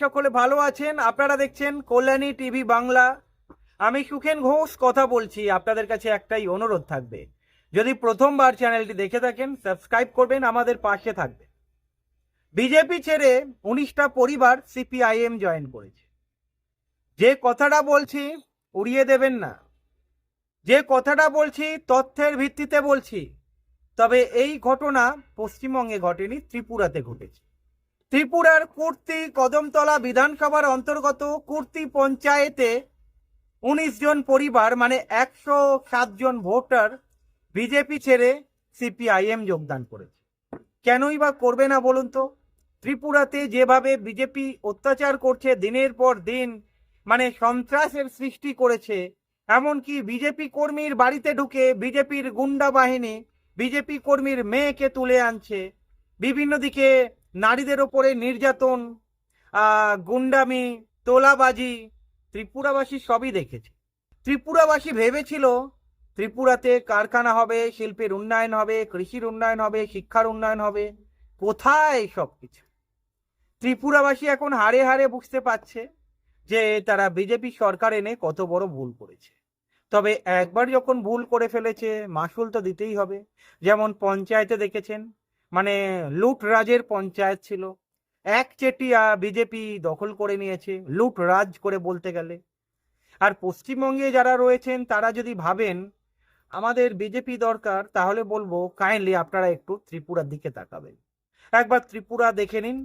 সকলে ভালো আছেন? আপনারা দেখছেন কল্যাণী টিভি বাংলা। আমি সুখেন ঘোষ, কথা বলছি। আপনাদের কাছে একটাই অনুরোধ থাকবে। যদি প্রথমবার চ্যানেলটি দেখে থাকেন, সাবস্ক্রাইব করবেন, আমাদের পাশে থাকবে বিজেপি ছেড়ে উনিশটা পরিবার সিপিআইএম জয়েন করেছে। যে কথাটা বলছি, উড়িয়ে দেবেন না। যে কথাটা বলছি, তথ্যের ভিত্তিতে বলছি। তবে এই ঘটনা পশ্চিমবঙ্গে ঘটেনি, ত্রিপুরাতে ঘটেছে। ত্রিপুরার কুর্তি কদমতলা বিধানসভার অন্তর্গত কুর্তি পঞ্চায়েতে উনিশ জন পরিবার মানে একশো সাত জন ভোটার বিজেপি ছেড়ে সিপিআইএম যোগদান করেছে। কেনই বা করবে না বলুন তো? ত্রিপুরাতে যেভাবে বিজেপি অত্যাচার করছে, দিনের পর দিন মানে সন্ত্রাসের সৃষ্টি করেছে, এমনকি বিজেপি কর্মীর বাড়িতে ঢুকে বিজেপির গুন্ডা বাহিনী, বিজেপি কর্মীর মেয়েকে তুলে আনছে, বিভিন্ন দিকে নারীদের ওপরে নির্যাতন গুন্ডামি, তোলাবাজি, ত্রিপুরাবাসী সবই দেখেছে। ত্রিপুরাবাসী ভেবেছিল ত্রিপুরাতে কারখানা হবে, শিল্পের উন্নয়ন হবে, কৃষির উন্নয়ন হবে, শিক্ষার উন্নয়ন হবে। কোথায় সব কিছু? ত্রিপুরাবাসী এখন হারে হারে বুঝতে পারছে যে তারা বিজেপি সরকার এনে কত বড় ভুল করেছে। তবে একবার যখন ভুল করে ফেলেছে, মাসুল তো দিতেই হবে। যেমন পঞ্চায়েতে দেখেছেন মানে লুট রাজের পঞ্চায়েত ছিল। এক চেটিয়া বিজেপি দখল করে নিয়েছে লুট রাজ করে বলতে গেলে। আর পশ্চিমবঙ্গে যারা রয়েছেন, তারা যদি ভাবেন, আমাদের বিজেপি দরকার, তাহলে বলব, কাইন্ডলি আপনারা একটু ত্রিপুরার দিকে তাকাবেন। একবার ত্রিপুরা দেখে নিন,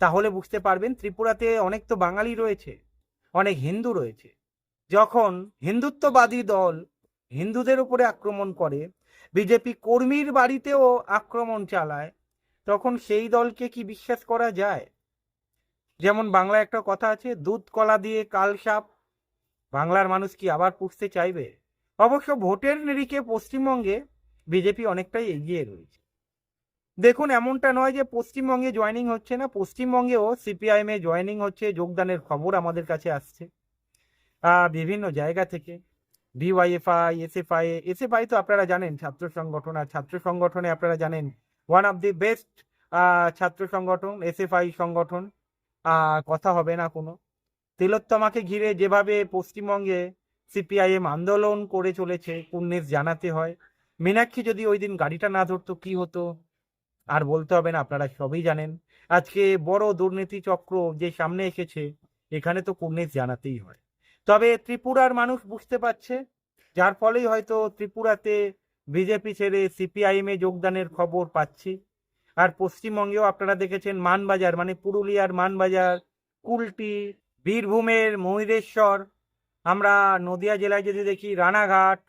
তাহলে বুঝতে পারবেন, ত্রিপুরাতে অনেক তো বাঙালি রয়েছে, অনেক হিন্দু রয়েছে। যখন হিন্দুত্ববাদী দল হিন্দুদের উপরে আক্রমণ করে বিজেপি কর্মীর বাড়িতেও আক্রমণ চালায়, তখন সেই দলকে কি বিশ্বাস করা যায়? যেমন বাংলা একটা কথা আছে, দুধ কলা দিয়ে কাল সাপ, বাংলার মানুষ কি আবার পুষতে চাইবে? অবশ্য ভোটের নিরিখে পশ্চিমবঙ্গে বিজেপি অনেকটাই এগিয়ে রয়েছে। দেখুন, এমনটা নয় যে পশ্চিমবঙ্গে জয়েনিং হচ্ছে না, পশ্চিমবঙ্গেও সিপিআইএম এ জয়েনিং হচ্ছে, যোগদানের খবর আমাদের কাছে আসছে বিভিন্ন জায়গা থেকে। ডিওয়াইএফআই এসএফআই এসএফআই তো আপনারা জানেন, ছাত্র সংগঠন আর ছাত্র সংগঠনে আপনারা জানেন ওয়ান অফ দি বেস্ট ছাত্র সংগঠন এসএফআই সংগঠন কথা হবে না কোনো। তিলোত্তমাকে ঘিরে যেভাবে পশ্চিমবঙ্গে সিপিআইএম আন্দোলন করে চলেছে কুন্নেস জানাতে হয়। মীনাক্ষী যদি ওই দিন গাড়িটা না ধরতো, কি হতো? আর বলতে হবে না, আপনারা সবই জানেন। আজকে বড় দুর্নীতি চক্র যে সামনে এসেছে, এখানে তো কুন্নেস জানাতেই হয়। তবে ত্রিপুরার মানুষ বুঝতে পারছে, যার ফলেই হয়তো ত্রিপুরাতে বিজেপি ছেড়ে সিপিআইএম যোগদানের খবর পাচ্ছি। আর পশ্চিমবঙ্গেও আপনারা দেখেছেন মানবাজার মানে পুরুলিয়ার মানবাজার, কুলটি, বীরভূমের ময়ূরেশ্বর, আমরা নদিয়া জেলায় যদি দেখি রানাঘাট,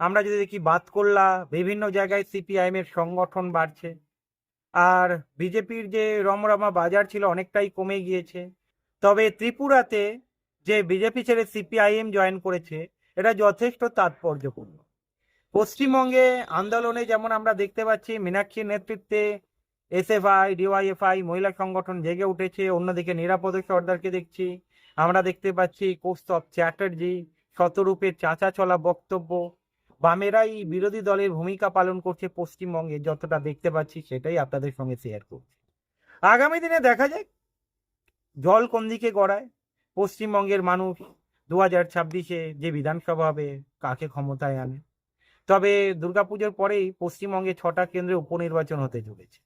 আমরা যদি দেখি বাতকল্লা, বিভিন্ন জায়গায় সিপিআইএম এর সংগঠন বাড়ছে। আর বিজেপির যে রমরমা বাজার ছিল অনেকটাই কমে গিয়েছে। তবে ত্রিপুরাতে যে বিজেপি ছেড়ে সিপিআইএম জয়েন করেছে, এটা যথেষ্ট তাৎপর্যপূর্ণ। পশ্চিমবঙ্গে আন্দোলনে যেমন আমরা দেখতে পাচ্ছি, মীনাক্ষীর নেতৃত্বে এসএফআই, ডিওয়াইএফআই, মহিলা সংগঠন জেগে উঠেছে, অন্যদিকে নিরাপদ সর্দারকে দেখছি। আমরা দেখতে পাচ্ছি কৌস্তব চ্যাটার্জি শতরূপের চাচা চলা বক্তব্য। বামেরাই বিরোধী দলের ভূমিকা পালন করছে পশ্চিমবঙ্গে, যতটা দেখতে পাচ্ছি সেটাই আপনাদের সঙ্গে শেয়ার করছি। আগামী দিনে দেখা যাক, জল কোন দিকে গড়ায়। পশ্চিমবঙ্গের মানুষ দু হাজার ছাব্বিশে যে বিধানসভা হবে, কাকে ক্ষমতায় আনে? তবে দুর্গাপুজোর পরেই পশ্চিমবঙ্গে ছটা কেন্দ্রে উপনির্বাচন হতে চলেছে।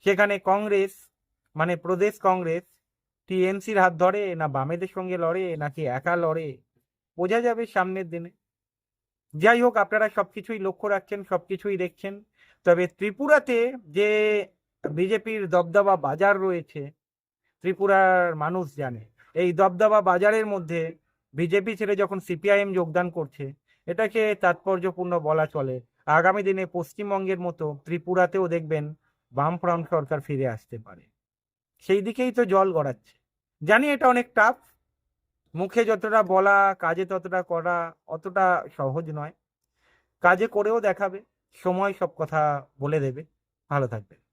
সেখানে কংগ্রেস মানে প্রদেশ কংগ্রেস, টিএমসির হাত ধরে, না বামেদের সঙ্গে লড়ে, নাকি একা লড়ে, বোঝা যাবে সামনের দিনে। যাই হোক, আপনারা সবকিছুই লক্ষ্য রাখছেন, সবকিছুই দেখছেন। তবে ত্রিপুরাতে যে বিজেপির দবদবা বাজার রয়েছে, ত্রিপুরার মানুষ জানে। এই দবদবা বাজারের মধ্যে বিজেপি ছেড়ে যখন সিপিআইএম যোগদান করছে, এটাকে তাৎপর্যপূর্ণ বলা চলে। আগামী দিনে পশ্চিমবঙ্গের মতো ত্রিপুরাতেও দেখবেন বামফ্রন্ট সরকার ফিরে আসতে পারে। সেই দিকেই তো জল গড়াচ্ছে। জানি এটা অনেক টাফ মুখে যতটা বলা, কাজে ততটা করা অতটা সহজ নয়। কাজে করেও দেখাবে, সময় সব কথা বলে দেবে। ভালো থাকবে